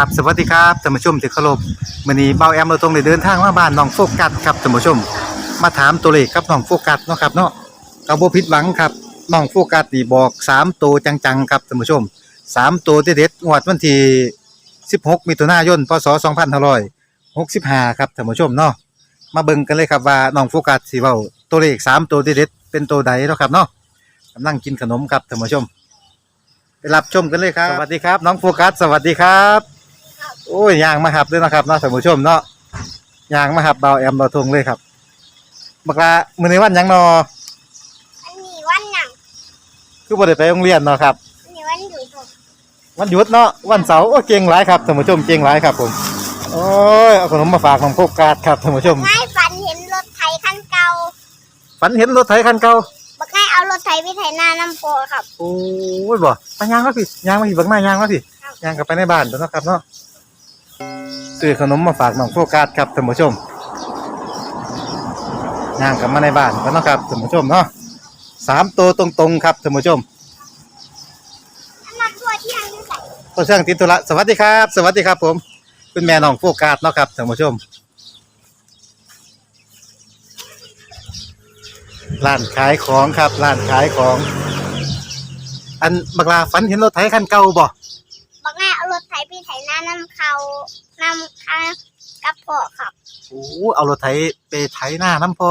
ครับสวัสดีครับท่านผู้ชมที่เคารพมื้อนี้เบาแอมเราตรงได้เดินทางมาบ้านน้องโฟกัสครับท่านผู้ชม มาถามตัวเลขครับน้องโฟกัสเนาะครับเนาะก็บ่ผิดหวังครับน้องโฟกัสนี่บอก3ตัวจังๆครับท่านผู้ชม3ตัวเด็ดๆงวดวันที่16มิถุนายนพศ2565ครับท่านผู้ชมเนาะมาเบิ่งกันเลยครับว่าน้องโฟกัสสิเว้าตัวเลข3ตัวเด็ดๆเป็นตัวใดเนาะครับเนาะกำลังกินขนมครับท่านผู้ชมไปรับชมกันเลยครับ สวัสดีครับ น้องโฟกัส สวัสดีครับ โอ้ยยางมาหับด้วยนะครับเนาะท่านผู้ชมเนาะยางมาหับเบาแอมเบาทงเลยครับบักละมื้อนี้วันหยังเนาะอันนี้วันหนังคือบ่ได้ไปโรงเรียนเนาะครับ อันนี้วันหยุดผมวันหยุดเนาะวันเสาร์โอ้เก่งหลายครับท่านผู้ชมเก่งหลายครับผมโอ้ยเอาขนมมาฝากน้องโฟกัสครับท่านผู้ชมง่ายฝันเห็นรถไถคันเก่าฝันเห็นรถไถคันเก่าบักง่ายเอารถไถไปไถนาน้ำโพครับ โอ้ยบ่ไปยางมาพี่ยางมาพี่บักหน้ายางมาพี่ครับ ยางกลับไปในบ้านตัวเนาะครับเนาะ ซื้อขนมมาฝากน้องโฟกัสครับท่านผู้ชมยางกลับมาในบ้านกันเนะครับท่านผู้ชมเนาะสามตัวตรงๆครับท่านผู้ชมอัวเส่ตัวเชื่องติดธุระสวัสดีครับ สวัสดีครับ ผมคุณแม่น้องโฟกัสเนาะครับท่านผู้ชมร้านขายของครับร้านขายของ อันบักลาฝันเห็นรถไถคันเก่าบ่ เอารถไถไปไถนาน้ำเขาน้ำค้างกับพ่อครับโอ้เอารถไถไปไถหน้าน้ำพอ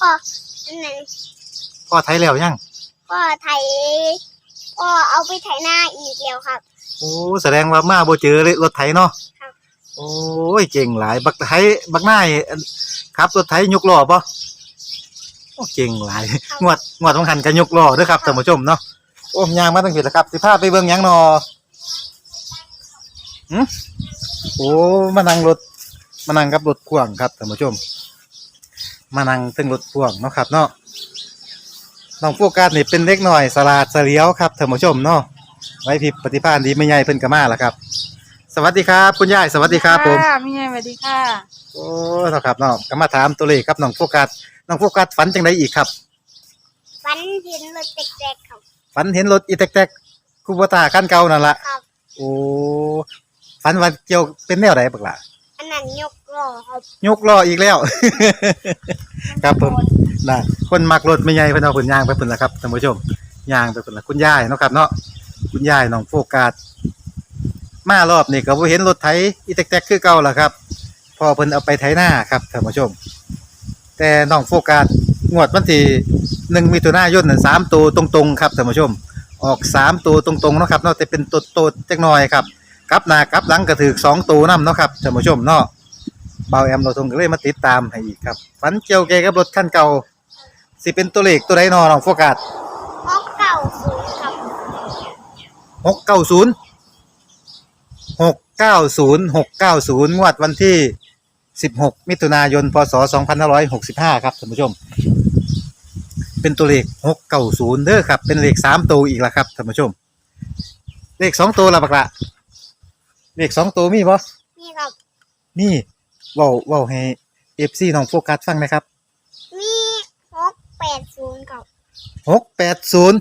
พ่ออันนั้นพ่อไถแล้วยังพ่อไถพ่อเอาไปไถนาอีกแล้วครับ โอ้แสดงว่ามาบ่เจอเลยรถไถเนาะครับโอ้ยเก่งหลาย บักไถบักหน้ายอันครับรถไถยกล้อบ่โอ้เก่งหลายงวดงวดสำคัญกันยกล้อเด้อครับท่านผู้ชมเนาะโอ้ยางมาตั้งผิดแล้วครับ สิพาไปเบิ่งหยังเนาะหึโอ้มานั่งรถมานั่งกับรถพ่วงครับท่านผู้ชม มานั่งตึงรถพ่วงเนาะครับเนาะน้องโฟกัสนี่เป็นเล็กหน่อยสลาดเสลียวครับท่านผู้ชมเนาะไว้พิบปฏิภาณดีไม่ใหญ่เพิ่นก็มาแล้วครับ สวัสดีครับ คุณยายสวัสดีครับผมค่ะพี่ใหญ่สวัสดีค่ะ โอ้เท่าครับน้องก็มาถามตัวเลขครับน้องโฟกัสน้องโฟกัสฝันจังไดอีกครับฝันเห็นรถแตกๆครับฝันเห็นรถอีแตกๆคูโบตาคันเก่านั่นละครับ โอ้ ฝันว่าเกี่ยวเป็นแนวใดบักล่ะอันนั้นยกล้อครับยกล้ออีกแล้ว ครับผมน่ะคนมักรถไม่ใหญ่เพิ่นเอาเพิ่นย่างไปเพิ่นละครับท่านผู้ชมย่างไปเพิ่นละคุณยายเนาะครับเนาะคุณยายน้องโฟกัสมารอบนี้ก็บ่เห็นรถไถอีแตกๆคือเก่าล่ะครับ พอเพิ่นเอาไปไถนาครับท่านผู้ชม แต่น้องโฟกัสงวดวันที่หนึ่งมิถุนายนนั่นสามตัวตรงๆ ครับท่านผู้ชม ออกสามตัวตรงๆเนาะครับเนาะแต่เป็นตัวโตจักหน่อยครับ กลับหน้ากลับหลังก็ถือสองตัวนํเนาะครับท่านผู้ชมเนาะเบาแอมเราทงก็เลยมาติดตามให้อีกครับฝันเกี่ยวแกกับรถคันเก่าสิเป็นตัวเลขตัวใดเนอน้องโฟกัสหกเก่าศูนย์ครับหกเก้าศูนย์หกเก้าศูนย์หกเก้าศูนย์งวดวันที่สิบหกมิถุนายนพศสองพันห้าร้อยหกสิบห้าครับท่านผู้ชม เป็นตัวเลขหกเก้าศูนย์เด้อครับ เป็นเลขสามตัวอีกแล้วครับท่านผู้ชม เลขสองตัวละบักละ เลขสองตัวมีบ่นี่ครับมีเว้าเว้าให้เอฟซีน้องโฟกัสฟังนะครับ มีหกแปดศูนย์ครับหกแปดศูนย์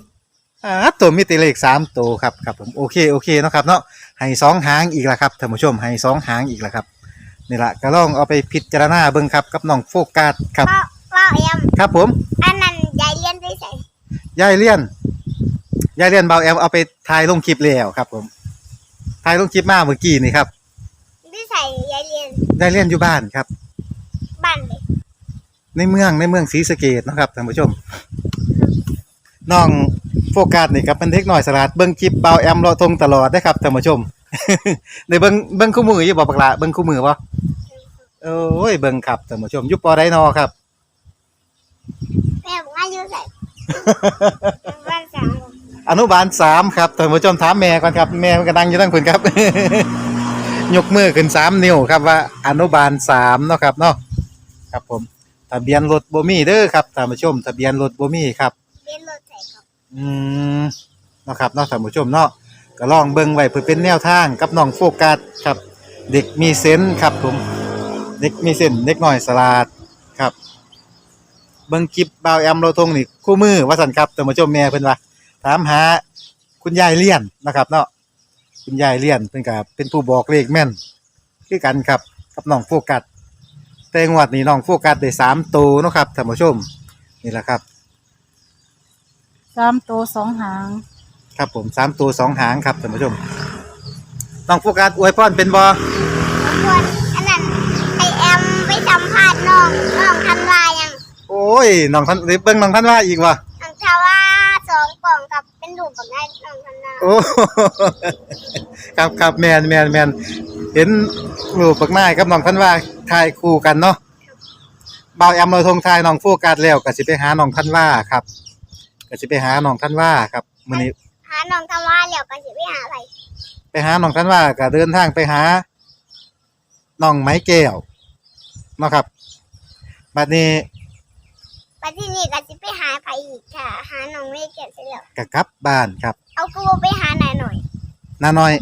อ่าตัวมีแติเลขสามตัวครับครับผมโอเคโอเคเนาะครับเนาะให้สองหางอีกแล้วครับท่านผู้ชมให้สองหางอีกแล้วครับนี่ละก็ลองเอาไปพิจารณาเบิ่งครับกับน้องโฟกัสครับพ่อพ่อเอ็มครับผมอันนั้นยายเลี้ยนไปใส่ยายเลี่ยนยายเลี่ยนเบาแอมเอาไปถ่ายลงคลิปแล้วครับผมถ่ายลงคลิปมาเมื่อกี้นี่ครับไปใส่ยายเลี้ยนยายเลี่ยนอยู่บ้านครับ บ้านเลยในเมืองในเมืองศรีสะเกดนาะครับท่านผู้ชมน้องโฟกัสนี่ครับเป็นเด็กน้อยสลัดเบิ่งคลิปเบาแอมเราทงตลอดนะครับท่านผู้ชม ในเบิ่งเบิ่งคู่มืออยู่บ่ปักละเบิ่งคู่มือบ่โอ้ยเบิ่งครับท่านผู้ชมอยู่ปอไดนอครับ แม่บอกว่าอยู่ใส่ อนุบาลสามครับท่านผู้ชมถามแม่ก่อนครับ แม่มันก็ดังอยู่ทั้งคนครับ ยกมือขึ้นสามนิ้วครับว่าอนุบาลสามเนาะครับเนาะครับผมทะเบียนรถบ่มีเด้อครับท่านผู้ชม ทะเบียนรถบ่มีครับเลี้ยนรถใส่ครับ อืมเนาะครับเนาะท่านผู้ชมเนาะก็ลองเบิ่งไว้เพื่อเป็นแนวทางกับน้องโฟกัสครับ เด็กมีเซนส์ครับผม เด็กมีเซนส์เด็กน้อยสลาดครับ เบิ่งคลิปบ่าวแอมเราทงนี่คู่มือว่าสั่นครับท่านผู้ชมแม่เพิ่นว่า ถามหาคุณยายเลี่ยนนะครับ เนาะคุณยายเลี่ยนเป็นกับเป็นผู้บอกเลขแม่นคือกันครับกับน้องโฟกัสแต่งวดนี้น้องโฟกัสได้สามตัวเนาะครับท่านผู้ชมนี่แหละครับสามตัวสองหาง ครับผมสามตัวสองหางครับท่านผู้ชมน้องโฟกัสอวยพรเป็นบอทุกคนอันนั้นไอแอมไปสัมภาษณ์น้องน้องทันวายังโอ้ยน้องท่านเบิ่งน้องท่านว่าอีกวะ น้องทาว่าสอง กล่องกับเป็นดูปแบบนั้นน้องทันวาโอ้ ครับครับแมนแมนแมนเห็นรูปปักไม้กับน้องท่านว่าถ่ายคู่กันเนาะบ่าวแอมเราทงทายน้องโฟกัสแล้วก็สิไปหาน้องท่านว่าครับก็สิไปหาน้องท่านว่าครับมื้อนี้หาน้องทันวาเดี๋ยวกันสิไปหาอะไรไปหาน้องท่านว่าก็เดินทางไปหาน้องไม้แก้วเนาะครับบัดนี้ ไปที่นี่กันสิไปหาไผ อีกค่ะ หาน้องไม่เก็บเสร็จแล้วก็กลับบ้านครับเอากูไปหาหน่อยหน่อย นาน้อย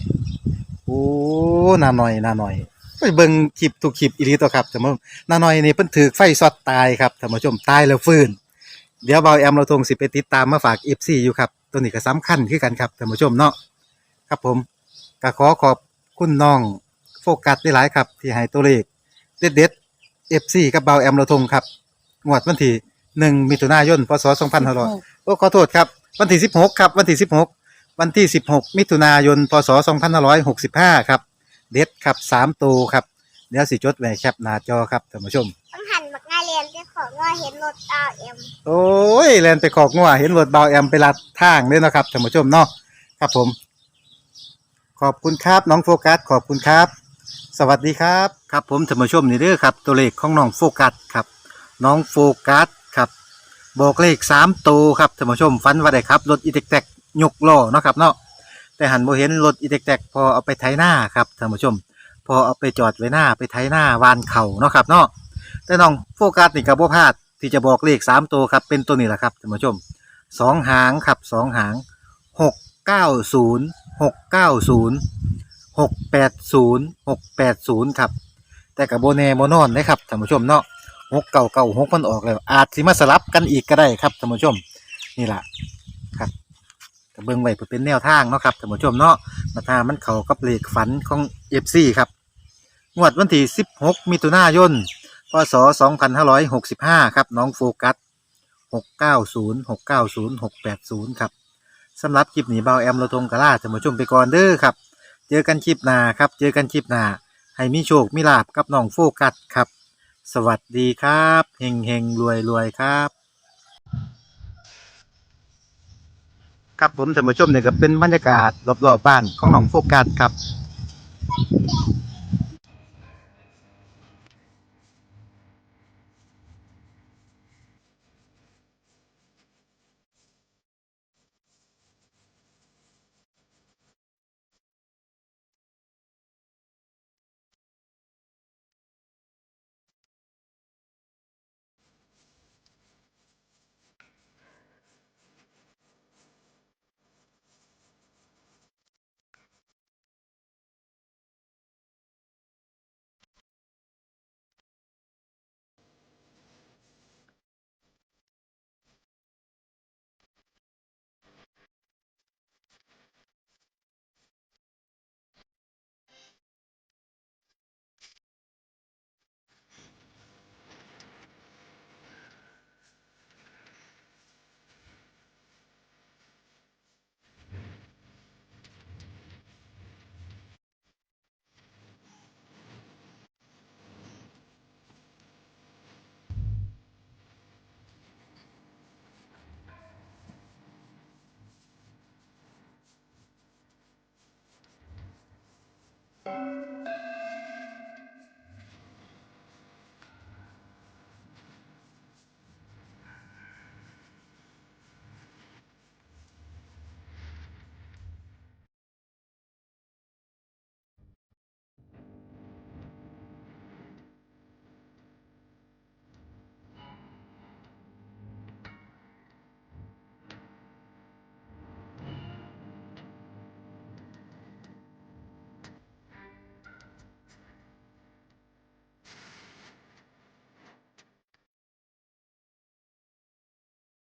โอ้นาน้อยนาน้อยไปเบิ่งคลิปทุกคลิปอีหลีตัวครับท่านผู้ชมนาน้อยนี่เพิ่นถูกไฟช็อตตายครับท่านผู้ชมตายแล้วฟื้น เดี๋ยวเบาแอมเราทงสิไปติดตามมาฝาก FC อยู่ครับ ตัวนี้ก็สำคัญคือกันครับท่านผู้ชมเนาะครับผมก็ขอขอบคุณน้องโฟกัสได้หลายครับ ที่ให้ตัวเลขเด็ดๆ FC กับเบาแอมเราทงครับงวดวันที่ 1มิถุนายนพศ2500โอ้ขอโทษครับ วันที่16ครับ วันที่16วันที่16มิถุนายนพศ2565ครับ เด็ดครับ3ตัวครับเดี๋ยวสิจดไว้แคปหน้าจอครับท่านผู้ชม ต้องหันบักง่ายเรียนเจ้าของว่าเห็นรถตาเอ็มโอ้ยแลนไปขอกงัวเห็นรถเบาแอมไปลัดทางเลยเนาะครับท่านผู้ชมเนาะครับผม ขอบคุณครับน้องโฟกัสขอบคุณครับ สวัสดีครับ ครับผมท่านผู้ชมนี่เด้อครับ ตัวเลขของน้องโฟกัสครับ น้องโฟกัสครับบอกเลขสามตัวครับท่านผู้ชมฟันว่าได้ครับรถอีเต็กแตกยกล้อเนาะครับเนาะแต่หันโบเห็นรถอีเต็กแตกพอเอาไปไถหน้าครับท่านผู้ชม พอเอาไปจอดไว้หน้าไปไถหน้าวานเข่าเนาะครับเนาะแต่น้องโฟกัสนี่กับโบพลาดที่จะบอกเลขสามตัวครับเป็นตัวนี้แหละครับท่านผู้ชมสองหางครับสองหางหกเก้าศูนย์หกเก้าศูนย์หกแปดศูนย์หกแปดศูนย์ครับแต่กับโบเนโมนอนนะครับท่านผู้ชมเนาะ หกเก่าเก่าหกมันออกแล้ว อาจสิมาสลับกันอีกก็ได้ครับท่านผู้ชม นี่แหละครับก็เบิ่งไว้เพื่อเป็นแนวทางเนาะครับท่านผู้ชมเนาะมาทามันเขากับเหลขฝันของเอฟซีครับงวดวันที่สิบหกมิถุนายนพศสองพันห้าร้อยหกสิบห้าครับน้องโฟกัสหกเก้าศูนย์หกเก้าศูนย์หกแปดศูนย์ครับสำหรับคลิปหนีเบาแอมเราทงกะลาท่านผู้ชมไปก่อนเด้อครับ เจอกันคลิปหน้าครับ เจอกันคลิปหน้าให้มีโชคมีลาบกับน้องโฟกัสครับ สวัสดีครับเฮงเฮงรวยรวยครับ ครับผมท่านผู้ชมเนี่ยก็เป็นบรรยากาศรอบๆบ้านของหนองโฟกัสครับ